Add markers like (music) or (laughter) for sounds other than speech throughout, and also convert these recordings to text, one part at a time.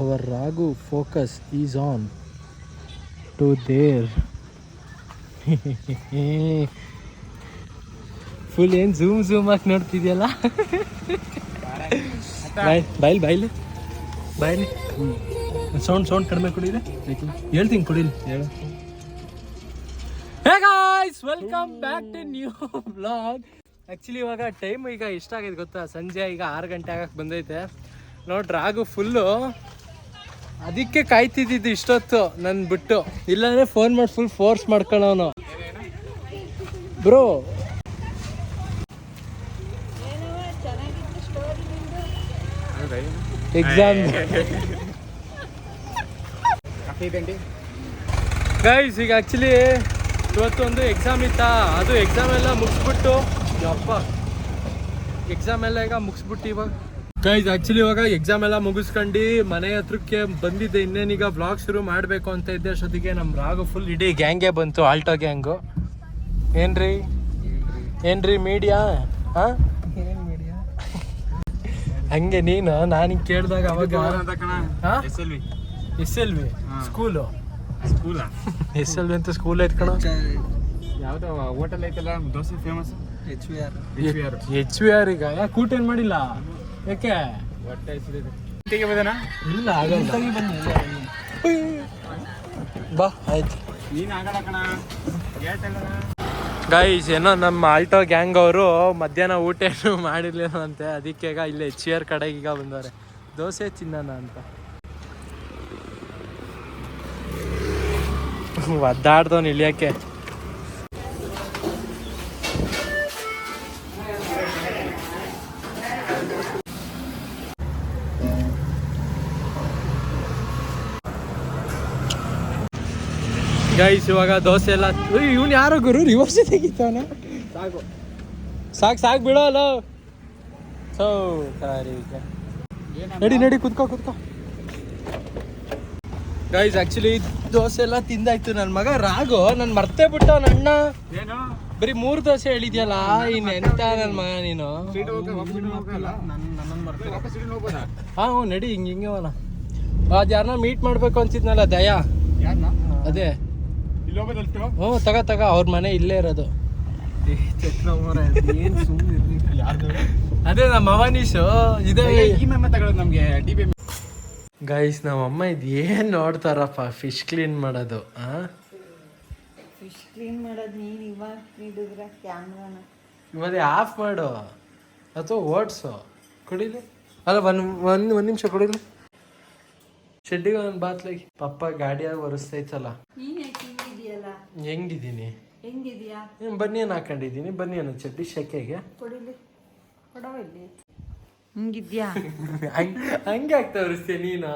Our Ragu focus is on to there. Full ಏನು zoom zoom ಆಗಿ ನೋಡ್ತಿದ್ಯಲ್ಲ? ಬಾಯ್ ಬಾಯ್ಲಿ ಬಾಯ್ಲಿ ಬಾಯ್ಲಿ ಸೌಂಡ್ ಸೌಂಡ್ ಕಡಿಮೆ ಕುಡೀರಿ. ಹೇಳ್ತೀನಿ, ಕುಡೀರಿ. ಹೇಳು. Hey guys welcome back to new blog actually ಇವಾಗ ಟೈಮ್ ಈಗ ಎಷ್ಟಾಗಿದೆ ಗೊತ್ತಾ? ಸಂಜೆ ಈಗ ಆರು ಗಂಟೆ ಆಗಕ್ಕೆ ಬಂದೈತೆ. ನೋಡ್ರಿ ರಾಗು ಫುಲ್ಲು ಅದಕ್ಕೆ ಕಾಯ್ತಿದ್ದಿದ್ದು ಇಷ್ಟೊತ್ತು ನನ್ನ ಬಿಟ್ಟು. ಇಲ್ಲಾಂದರೆ ಫೋನ್ ಮಾಡಿ ಫುಲ್ ಫೋರ್ಸ್ ಮಾಡ್ಕೊಳ್ಳೋನು ಬ್ರೋ ಎಕ್ಸಾಮ್ ಗೈಸ್ ಈಗ ಆ್ಯಕ್ಚುಲಿ ಇವತ್ತು ಒಂದು ಎಕ್ಸಾಮ್ ಇತ್ತಾ? ಅದು ಎಕ್ಸಾಮ್ ಎಲ್ಲ ಮುಗಿಸ್ಬಿಟ್ಟು ಎಕ್ಸಾಮ್ ಎಲ್ಲ ಈಗ ಮುಗಿಸ್ಬಿಟ್ಟು ಇವಾಗ ಗೈಸ್ ಆ್ಯಕ್ಚುಲಿ ಇವಾಗ ಎಕ್ಸಾಮ್ ಎಲ್ಲ ಮುಗಿಸ್ಕೊಂಡು ಮನೆ ಹತ್ರಕ್ಕೆ ಬಂದಿದ್ದೆ. ಇನ್ನೇನೀಗ ಬ್ಲಾಗ್ ಶುರು ಮಾಡಬೇಕು ಅಂತ ಇದ್ದೆ. ಅಷ್ಟೊತ್ತಿಗೆ ನಮ್ಮ ರಾಗ ಫುಲ್ ಇಡೀ ಗ್ಯಾಂಗೇ ಬಂತು ಆಲ್ಟೋ ಗ್ಯಾಂಗು ಏನ್ರಿ? ಏನ್ರಿ ಮೀಡಿಯಾ ಹಾಂ ಹಂಗೆ ನೀನು? ನಾನು ಕೇಳಿದಾಗ ಅವಾಗ S L V school school S L V ಅಂತ ಸ್ಕೂಲ್ ಐತ್ ಕಣ. ಯಾವ್ದೋ ಹೋಟೆಲ್ ಐತಲ್ಲ dosa famous H V R H V R H V ಈಗ? ಯಾಕೆ ಊಟ ಏನು ಮಾಡಿಲ್ಲ? ಯಾಕೆ? ಹೆಸರಿದೆ. ಬಂದನ? ಇಲ್ಲ ಆಗಲ್ಲ. ಬಾ ಆಯ್ತು. ನೀನ್ ಆಗಲ್ಲ ಕಣ. ಏರ್ಟೆಲ್ ಗೈಸ್ ಏನೋ ನಮ್ಮ ಆಲ್ಟೋ ಗ್ಯಾಂಗ್ ಅವರು ಮಧ್ಯಾಹ್ನ ಊಟ ಏನು ಮಾಡಿರ್ಲಿಲ್ಲ ಅಂತೆ ಅದಕ್ಕೆ ಈಗ ಇಲ್ಲೇ ಎಚ್ ಆರ್ ಕಡೆಗೆ ಈಗ ಬಂದವ್ರೆ. ದೋಸೆ ತಿನ್ನೋಣ ಅಂತ. ಒದ್ದಾಡ್ದವ್ನು ಇಳಿಯಕ್ಕೆ. ಗೈಸ್ ಇವಾಗ ದೋಸೆ ಎಲ್ಲ ಇವ್ನು ಯಾರೋ ಗುರು? ರಿವರ್ಸ್ ತೆಗಿತಾನೆ. ಸಾಕು ಸಾಕು ಸಾಕು ಬಿಡೋಲ್ಲ ಸೋ ಸಾರಿ ನಡಿ ನಡಿ ಕುತ್ಕೋ ಕುತ್ಕೋ. ಗೈಸ್ ಆಕ್ಚುಲಿ ದೋಸೆ ಎಲ್ಲ ತಿಂದಾಯ್ತು ನನ್ನ ಮಗ. ರಾಗು ನಾನು ಮರ್ತೇ ಬಿಟ್ಟ ನನ್ನ ಬರೀ ಮೂರು ದೋಸೆ ಹೇಳಿದ್ಯಲ್ಲ ಇನ್ನು ಎಂತ ನನ್ನ ಮಗ ನೀನು. ಹಾ ಹ್ಞೂ ನಡಿ ಹಿಂಗೆ ಹಿಂಗೆ ಅವನ ಅದು ಯಾರನ್ನ ಮೀಟ್ ಮಾಡ್ಬೇಕು ಅಂತಿದ್ನಲ್ಲ ದಯಾ? ಅದೇ. ಹ್ಞೂ ತಗ ತಗ ಅವ್ರ ಮನೆ ಇಲ್ಲೇ ಇರೋದು. ಅದೇ ನಮ್ಮ ಅವನೀಶು ಇದೇ. ಈ ಮೆಮ್ಮ ತಗೊಳ್ಳೋದು ನಮಗೆ ಡಿ ಬಿ ಗೈಸ್ ನಮ್ಮ ಅಮ್ಮ ಇದು ಏನು ನೋಡ್ತಾರಪ್ಪ ಫಿಶ್ ಕ್ಲೀನ್ ಮಾಡೋದು ಆ? ಫಿಶ್ ಕ್ಲೀನ್ ಮಾಡೋದು ನೀನು ಇವಾಗ ಹಿಡಿದ್ರೆ ಕ್ಯಾಮ್ರಾನ. ಇವಾಗ ಆಫ್ ಮಾಡು. ಅಥವಾ ಓಡಿಸು. ಕುಡಿಲಿ? ಅಲ್ಲ ಒಂದು ಒಂದು ಒಂದು ನಿಮಿಷ ಕುಡಿಲಿ. ಶೆಡ್ಡಿಗೆ ಒಂದು ಬಾತ್ಲಾಗಿ. ಪಪ್ಪ ಗಾಡಿಯಾಗ ಒರೆಸ್ತೈತಲ್ಲ. ಇದೆಯಲ್ಲ ಹೆಂಗಿದ್ದೀನಿ? ಹೆಂಗಿದ್ಯಾ? ಏನು ಬನ್ನಿಯನ್ನು ಹಾಕೊಂಡಿದ್ದೀನಿ. ಬನ್ನಿಯನ್ನು ಚಡ್ಡಿ ಶೆಕೆಗೆ. ಕೊಡಿಲಿ ಕೊಡವ ಇಲ್ಲಿ. ಹಿಂಗಿದ್ಯಾ? (laughs) ಹಂಗೆ ಆಗ್ತಾ ತೋರಿಸ್ತೀಯ ನೀನು?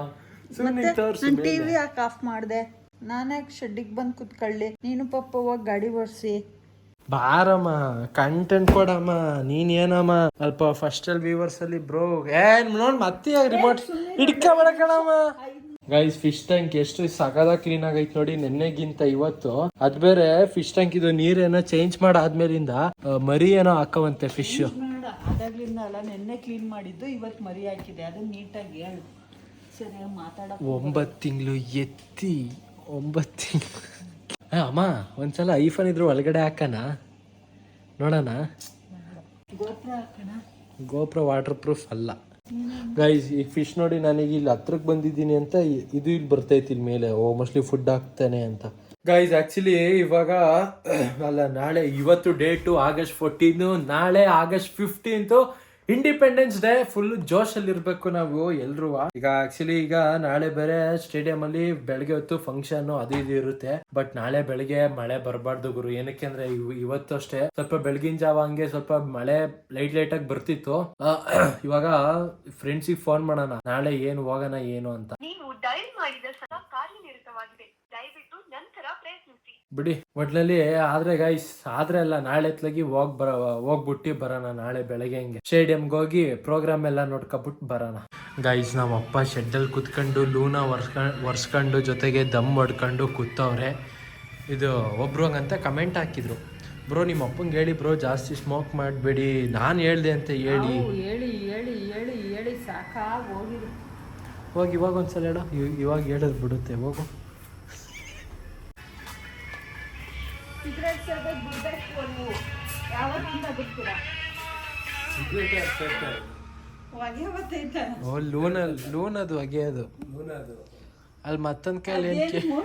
ಸುಮ್ಮನೆ ತೋರಿಸಿ ನಾನು ಟಿವಿ ಯಾಕೆ ಆಫ್ ಮಾಡಿದೆ? ನಾನೇ ಶೆಡ್ಡಿಗೆ ಬಂದು ಕುತ್ಕೊಳ್ಳಿ. ನೀನು ಪಪ್ಪ ಹೋಗಿ ಗಾಡಿ ಓಡಿಸಿ. ಬಾರಮ್ಮ ಕಂಟೆಂಟ್ ಕೊಡಮ್ಮ ನೀನ್ ಏನಮ್ಮ? ಅಲ್ಪ ಫಸ್ಟ್ ಅಲ್ಲಿ ವ್ಯೂವರ್ಸ್ ಅಲ್ಲಿ ಬ್ರೋ ಏನ್ ನೋಡ್ ಮತ್ತೆ ರಿಮೋಟ್ ಹಿಡ್ಕ ಕಣಮ್ಮ. ಗೈಸ್ ಫಿಶ್ ಟ್ಯಾಂಕ್ ಎಷ್ಟು ಸಗದ ಕ್ಲೀನ್ ಆಗೈತ್ ನೋಡಿ ನೆನ್ನೆಗಿಂತ ಇವತ್ತು. ಅದ್ ಬೇರೆ ಫಿಶ್ ಟ್ಯಾಂಕ್ ಇದು ನೀರೇನೋ ಚೇಂಜ್ ಮಾಡಾದ್ಮೇಲಿಂದ ಮರಿ ಏನೋ ಹಾಕವಂತೆ ಫಿಶ್ ಒಂಬತ್ ಅದಾಗ್ಲಿಂದ ಅಲ್ಲ ನೆನ್ನೆ ಕ್ಲೀನ್ ಮಾಡಿದ್ದು ಇವತ್ತು ಮರಿ ಹಾಕಿದೆ. ಅದು ನೀಟಾಗಿ ಹೇಳು. ಸರಿಯಾಗಿ ಮಾತಾಡಕ್ ಒಂಬತ್ತು ತಿಂಗಳು ಎತ್ತಿ ಒಂಬತ್ತು ತಿಂಗಳು. ಅಮ್ಮ ಒಂದ್ಸಲ ಐಫೋನ್ ಇದ್ರು ಒಳಗಡೆ ಹಾಕಣ ನೋಡೋಣ. ಗೋಪುರ ಹಾಕೋಣ ಗೋಪ್ರ ವಾಟರ್ ಪ್ರೂಫ್ ಅಲ್ಲ. ಗೈಸ್ ಈ ಫಿಶ್ ನೋಡಿ ನನಗೆ ಇಲ್ಲಿ ಹತ್ರಕ್ಕೆ ಬಂದಿದ್ದೀನಿ ಅಂತ ಇದು ಇಲ್ಲಿ ಬರ್ತೈತಿ ಇಲ್ಲಿ ಮೇಲೆ. ಓ ಮೋಸ್ಟ್ಲಿ ಫುಡ್ ಹಾಕ್ತಾನೆ ಅಂತ. ಗೈಸ್ ಆಕ್ಚುಲಿ ಇವಾಗ, ಅಲ್ಲ, ನಾಳೆ ಇವತ್ತು ಡೇಟು ಆಗಸ್ಟ್ ಫೋರ್ಟೀನು ನಾಳೆ August fifteenth independence day full ಜೋಶಲ್ಲಿ ಇರಬೇಕು ನಾವು ಎಲ್ರು. ಈಗ ಆಕ್ಚುಲಿ ಈಗ ನಾಳೆ ಬೇರೆ ಸ್ಟೇಡಿಯಂ ಅಲ್ಲಿ ಬೆಳಗ್ಗೆ ಹೊತ್ತು ಫಂಕ್ಷನ್ ಅದು ಇದು ಇರುತ್ತೆ. ಬಟ್ ನಾಳೆ ಬೆಳಗ್ಗೆ ಮಳೆ ಬರಬಾರ್ದು ಗುರು. ಏನಕ್ಕೆ ಅಂದ್ರೆ ಇವ್- ಇವತ್ತು ಅಷ್ಟೇ. ಸ್ವಲ್ಪ ಬೆಳಗಿನ ಜಾವ ಹಂಗೆ ಸ್ವಲ್ಪ ಮಳೆ ಲೈಟ್ ಲೈಟ್ ಆಗಿ ಬರ್ತಿತ್ತು. (clears throat) ಇವಾಗ ಫ್ರೆಂಡ್ಸಿಗೆ ಫೋನ್ ಮಾಡೋಣ. ನಾಳೆ ಏನು ಹೋಗೋಣ, ಏನು ಅಂತ. ನೀವು ಡೈಲ್ ಮಾಡಿದ ಸಹ ಕಾರ್ಯನಿರತವಾಗಿದೆ. ದಯವಿಟ್ಟು ಬಿಡಿ. ಒಟ್ಲಲ್ಲಿ ಆದ್ರೆ ಗೈಸ್ ಆದ್ರೆ ಅಲ್ಲ ನಾಳೆ ಎತ್ಲಾಗಿ ಹೋಗ್ ಬರ ಹೋಗ್ಬಿಟ್ಟು ಬರೋಣ ನಾಳೆ ಬೆಳಗ್ಗೆ ಹಂಗೆ. ಸ್ಟೇಡಿಯಂಗೆ ಹೋಗಿ ಪ್ರೋಗ್ರಾಮ್ ಎಲ್ಲ ನೋಡ್ಕೊಬಿಟ್ಟು ಬರೋಣ. ಗೈಸ್ ನಮ್ಮ ಅಪ್ಪ ಶೆಡ್ಡಲ್ಲಿ ಕುತ್ಕೊಂಡು ಲೂನ ಒರ್ಸ್ಕೊಂಡು ಒರ್ಸ್ಕೊಂಡು ಜೊತೆಗೆ ದಮ್ ಹೊಡ್ಕೊಂಡು ಕೂತವ್ರೆ. ಇದು ಒಬ್ರು ಹಂಗಂತ ಕಮೆಂಟ್ ಹಾಕಿದ್ರು. ಬ್ರೋ ನಿಮ್ಮ ಅಪ್ಪಂಗೆ ಹೇಳಿ ಬ್ರೋ ಜಾಸ್ತಿ ಸ್ಮೋಕ್ ಮಾಡಬೇಡಿ. ನಾನು ಹೇಳ್ದೆ ಅಂತ ಹೇಳಿ. ಹೇಳಿ ಹೇಳಿ ಹೇಳಿ ಹೇಳಿ ಸಾಕಾಗಿ ಹೋಗಿ ಇವಾಗ ಒಂದ್ಸಲ ಹೇಳು. ಇವ್- ಇವಾಗ ಹೇಳೋದು ಬಿಡುತ್ತೆ ಹೋಗು. ಸಿಗರೇಟ್ ಸೇದೋದು ಬಿಡ್ಬೇಕು ನೀವು ಯಾವತ್ತಿಂದ ಬಿಡ್ತೀರಾ? ಹೊಗೆ ಬರ್ತೈತೆ ಓ ಲೂನ್ ಲೂನ್ ಅದು ಹೊಗೆ ಅದು. ಅಲ್ಲಿ ಮತ್ತೊಂದು ಕಾಲ ಏನು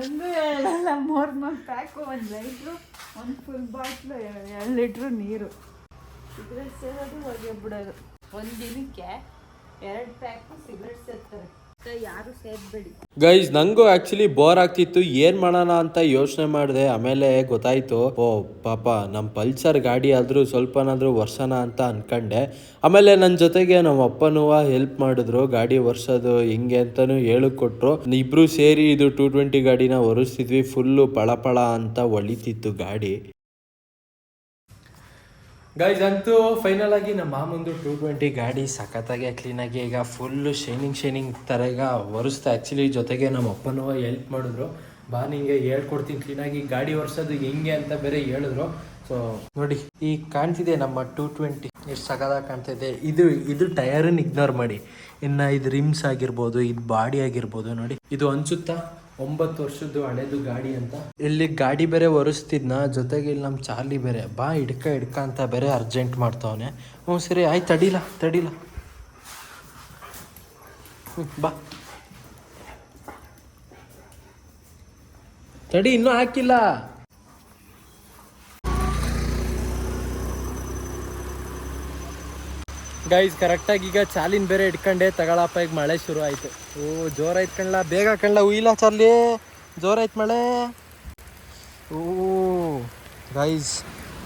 ಒಂದು ಎರಡಲ್ಲ ಮೂರ್ ಮೂರ್ ಪ್ಯಾಕು ಒಂದು ಲೈಟ್ರು ಒಂದು ಫುಲ್ ಬಾಟ್ಲು ಎರಡು ಲೀಟ್ರು ನೀರು. ಸಿಗರೇಟ್ ಸೇರೋದು ಹೊಗೆ ಬಿಡೋದು. ಒಂದು ದಿನಕ್ಕೆ ಎರಡು ಪ್ಯಾಕು ಸಿಗರೇಟ್ ಸೇರ್ತಾರೆ. ಗೈಸ್ ನಂಗೂ ಆಕ್ಚುಲಿ ಬೋರ್ ಆಗ್ತಿತ್ತು. ಏನ್ ಮಾಡೋಣ ಅಂತ ಯೋಚನೆ ಮಾಡಿದೆ. ಆಮೇಲೆ ಗೊತ್ತಾಯ್ತು, ಓ, ಪಾಪ ನಮ್ಮ ಪಲ್ಸರ್ ಗಾಡಿ ಆದ್ರೂ ಸ್ವಲ್ಪನಾದ್ರೂ ವರ್ಷನ ಅಂತ ಅನ್ಕಂಡೆ. ಆಮೇಲೆ ನನ್ನ ಜೊತೆಗೆ ನಮ್ಮ ಅಪ್ಪನೂ ಹೆಲ್ಪ್ ಮಾಡಿದ್ರು. ಗಾಡಿ ವರ್ಷದು ಹೆಂಗೆ ಅಂತಾನು ಹೇಳಿಕೊಟ್ರು. ಇಬ್ರು ಸೇರಿ ಇದು ಟೂ ಟ್ವೆಂಟಿ ಗಾಡಿನ ಒರೆಸ್ತಿದ್ವಿ. ಫುಲ್ಲು ಪಳಪಳ ಅಂತ ಒಳಿತಿತ್ತು ಗಾಡಿ. ಗೈಸ್ ಅಂತೂ ಫೈನಲ್ ಆಗಿ ನಮ್ಮ ಮಾಮಂದು ಟೂ ಟ್ವೆಂಟಿ ಗಾಡಿ ಸಖತ್ತಾಗಿ ಕ್ಲೀನಾಗಿ ಈಗ ಫುಲ್ಲು ಶೈನಿಂಗ್ ಶೈನಿಂಗ್ ಥರ ಈಗ ಒರೆಸ್ತಾ ಆ್ಯಕ್ಚುಲಿ ಜೊತೆಗೆ ನಮ್ಮ ಅಪ್ಪನೂ ಹೆಲ್ಪ್ ಮಾಡಿದ್ರು. ಬಾ ನಿಂಗೆ ಹೇಳ್ಕೊಡ್ತೀನಿ ಕ್ಲೀನಾಗಿ ಗಾಡಿ ಒರೆಸೋದು ಹೆಂಗೆ ಅಂತ ಬೇರೆ ಹೇಳಿದ್ರು. ಸೊ ನೋಡಿ ಈಗ ಕಾಣ್ತಿದೆ ನಮ್ಮ ಟೂ ಟ್ವೆಂಟಿ ಎಷ್ಟು ಸಖತ್ತಾಗಿ ಕಾಣ್ತಿದೆ. ಇದು ಇದು ಟಯರನ್ನು ಇಗ್ನೋರ್ ಮಾಡಿ. ಇನ್ನು ಇದು ರಿಮ್ಸ್ ಆಗಿರ್ಬೋದು, ಇದು ಬಾಡಿ ಆಗಿರ್ಬೋದು, ನೋಡಿ. ಇದು ಅನ್ಸುತ್ತಾ? ಒಂಬತ್ತು ವರ್ಷದ್ದು ಹಳೇದು ಗಾಡಿ ಅಂತ. ಇಲ್ಲಿ ಗಾಡಿ ಬೇರೆ ಒರೆಸ್ತಿದ್ನ, ಜೊತೆಗೆ ಇಲ್ಲಿ ನಮ್ಮ ಚಾರ್ಲಿ ಬೇರೆ. ಬಾ, ಹಿಡ್ಕ ಹಿಡ್ಕ ಅಂತ ಬೇರೆ ಅರ್ಜೆಂಟ್ ಮಾಡ್ತಾವನೆ. ಹ್ಞೂ, ಸರಿ, ಆಯ್ತು, ತಡಿಲ ತಡಿಲ. ಬಾ. ತಡಿ, ಇನ್ನೂ ಹಾಕಿಲ್ಲ. ಗೈಸ್ ಕರೆಕ್ಟಾಗಿ ಈಗ ಚಾಲಿನ ಬೇರೆ ಇಟ್ಕೊಂಡೆ ತಗೊಳಪ್ಪ ಈಗ ಮಳೆ ಶುರು ಆಯಿತು. ಓ ಜೋರಾಯ್ತು ಕಣ್ಲ ಬೇಗ ಕಣ್ಲ ಉಯ್ಲ ಚಾರ್ಲಿ. ಜೋರಾಯ್ತು ಮಳೆ. ಓ ಗೈಸ್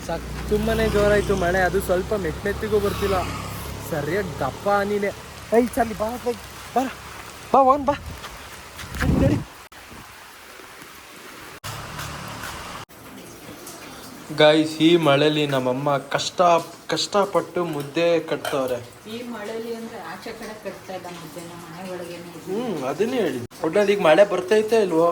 ಸಕ್ ತುಂಬಾ ಜೋರಾಯ್ತು ಮಳೆ. ಅದು ಸ್ವಲ್ಪ ಮೆತ್ ಮೆತ್ತಿಗೂ ಬರ್ತಿಲ್ಲ. ಸರಿಯಾಗಿ ದಪ್ಪ ನೀನೆ ಐ ಚಾಲಿ ಬಾ ಬಾ ಬಾ. ಬಾ ಹೋಗೋಣ ಬಾ. ನಡಿ, ಗೈಸ್ ಈ ಮಳೆಲಿ ನಮ್ಮಮ್ಮ ಕಷ್ಟ ಕಷ್ಟಪಟ್ಟು ಮುದ್ದೆ ಕಟ್ತವ್ರೆ. ಈ ಮಳೆಲಿ ಅಂದ್ರೆ ಆಚೆ ಕಡೆ ಕಟ್ತಾ ಇಲ್ಲ ಮುದ್ದೆ ನಮ್ಮ ಮನೆ ಒಳಗೇನೆ ಇದೆ. ಹ್ಮ್ ಅದನ್ನೇ ಹೇಳಿ ಒಟ್ಟಲ್ಲಿ ಈಗ ಮಳೆ ಬರ್ತೈತೆ ಇಲ್ವೋ?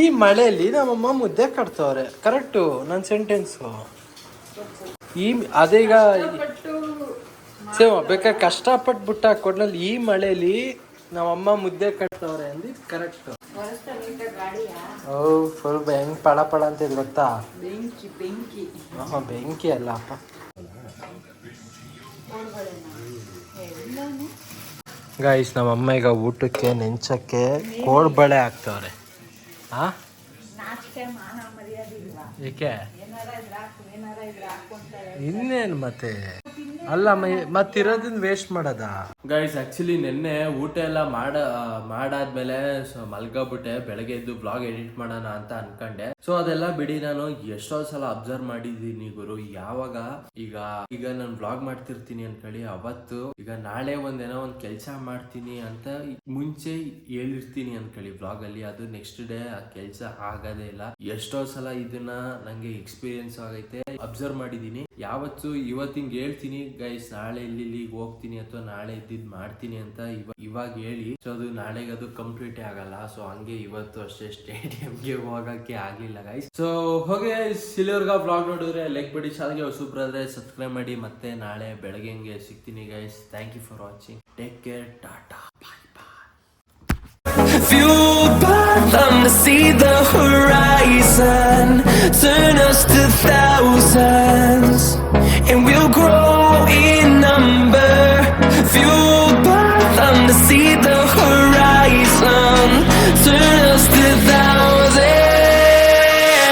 ಈ ಮಳೆಯಲ್ಲಿ ನಮ್ಮಮ್ಮ ಮುದ್ದೆ ಕಟ್ತವ್ರೆ. ಕರೆಕ್ಟು ನನ್ನ ಸೆಂಟೆನ್ಸು ಈ ಅದೀಗ ಸೇಮ್ ಬೇಕಾದ್ರೆ ಕಷ್ಟಪಟ್ಟು ಬಿಟ್ಟ ಕೊಡ್ನಲ್ಲಿ ಈ ಮಳೆಯಲ್ಲಿ ನಮ್ಮಮ್ಮ ಮುದ್ದೆ ಕಟ್ತವ್ರೆ ಅಂದಿದ್ದು ಕರೆಕ್ಟು ಓ ಫುಲ್ ಹೆಂಗ್ ಪಳ ಪಳ ಅಂತ ಇದ್ ಗೊತ್ತಾ? ಬೆಂಕಿ ಬೆಂಕಿ. ಹಾಂ ಬೆಂಕಿ ಅಲ್ಲ. ಅಪ್ಪ ಗಾಯ್ಸ್ ನಮ್ಮ ಅಮ್ಮ ಈಗ ಊಟಕ್ಕೆ ನೆಂಚಕ್ಕೆ ಕೋಡ್ಬಳೆ ಹಾಕ್ತವ್ರೆ. ಹಾ ಏಕೆ? ಇನ್ನೇನು ಮತ್ತೆ? ಅಲ್ಲ ಮತ್ತಿರೋದನ್ನ ವೇಸ್ಟ್ ಮಾಡದ? ಗೈಸ್ ಆಕ್ಚುಲಿ ನಿನ್ನೆ ಊಟ ಎಲ್ಲ ಮಾಡ ಮಾಡಾದ್ಮೇಲೆ ಸೊ ಮಲ್ಗೋಬಿಟ್ಟೆ. ಬೆಳಗ್ಗೆ ಎದ್ದು ಬ್ಲಾಗ್ ಎಡಿಟ್ ಮಾಡೋಣ ಅಂತ ಅನ್ಕೊಂಡೆ. ಸೊ ಅದೆಲ್ಲ ಬಿಡಿ, ನಾನು ಎಷ್ಟೋ ಸಲ ಅಬ್ಸರ್ವ್ ಮಾಡಿದೀನಿ ಗುರು. ಯಾವಾಗ? ಈಗ ಈಗ ನಾನು ಬ್ಲಾಗ್ ಮಾಡ್ತಿರ್ತೀನಿ ಅನ್ಕೊಳ್ಳಿ. ಅವತ್ತು ಈಗ ನಾಳೆ ಒಂದೇನೋ ಒಂದ್ ಕೆಲಸ ಮಾಡ್ತೀನಿ ಅಂತ ಮುಂಚೆ ಹೇಳಿರ್ತೀನಿ ಅನ್ಕೊಳ್ಳಿ ಬ್ಲಾಗ್ ಅಲ್ಲಿ. ಅದು ನೆಕ್ಸ್ಟ್ ಡೇ ಆ ಕೆಲಸ ಆಗೋದೇ ಇಲ್ಲ. ಎಷ್ಟೋ ಸಲ ಇದನ್ನ ನಂಗೆ ಎಕ್ಸ್ಪೀರಿಯನ್ಸ್ ಆಗೈತೆ. ಅಬ್ಸರ್ವ್ ಮಾಡಿದೀನಿ. ಯಾವತ್ತು ಇವತ್ತಿಂಗ್ ಹೇಳ್ತೀನಿ ಗೈಸ್ ನಾಳೆ ಇಲ್ಲಿ ಇಲ್ಲಿಗೆ ಹೋಗ್ತೀನಿ ಅಥವಾ ನಾಳೆ ಇದ್ದಿದ್ ಮಾಡ್ತೀನಿ ಅಂತ ಇವ ಇವಾಗ ಹೇಳಿ ಸೊ ಅದು ನಾಳೆಗೆ ಅದು ಕಂಪ್ಲೀಟ್ ಆಗಲ್ಲ. ಸೊ ಹಂಗೆ ಇವತ್ತು ಅಷ್ಟೇ ಸ್ಟೇಡಿಯಂಗೆ ಹೋಗಕ್ಕೆ ಆಗ್ಲಿಲ್ಲ ಗೈಸ್ ಸೊ ಹೋಗಿ ಸಿಲಿವರ್ಗ ಬ್ಲಾಗ್ ನೋಡಿದ್ರೆ ಲೈಕ್ ಬಿಡಿ ಸೂಪರ್ ಆದ್ರೆ ಸಬ್ಸ್ಕ್ರೈಬ್ ಮಾಡಿ. ಮತ್ತೆ ನಾಳೆ ಬೆಳಗ್ಗೆ ಸಿಗ್ತೀನಿ guys thank you for watching take care tata bye Fueled by them to see the horizon.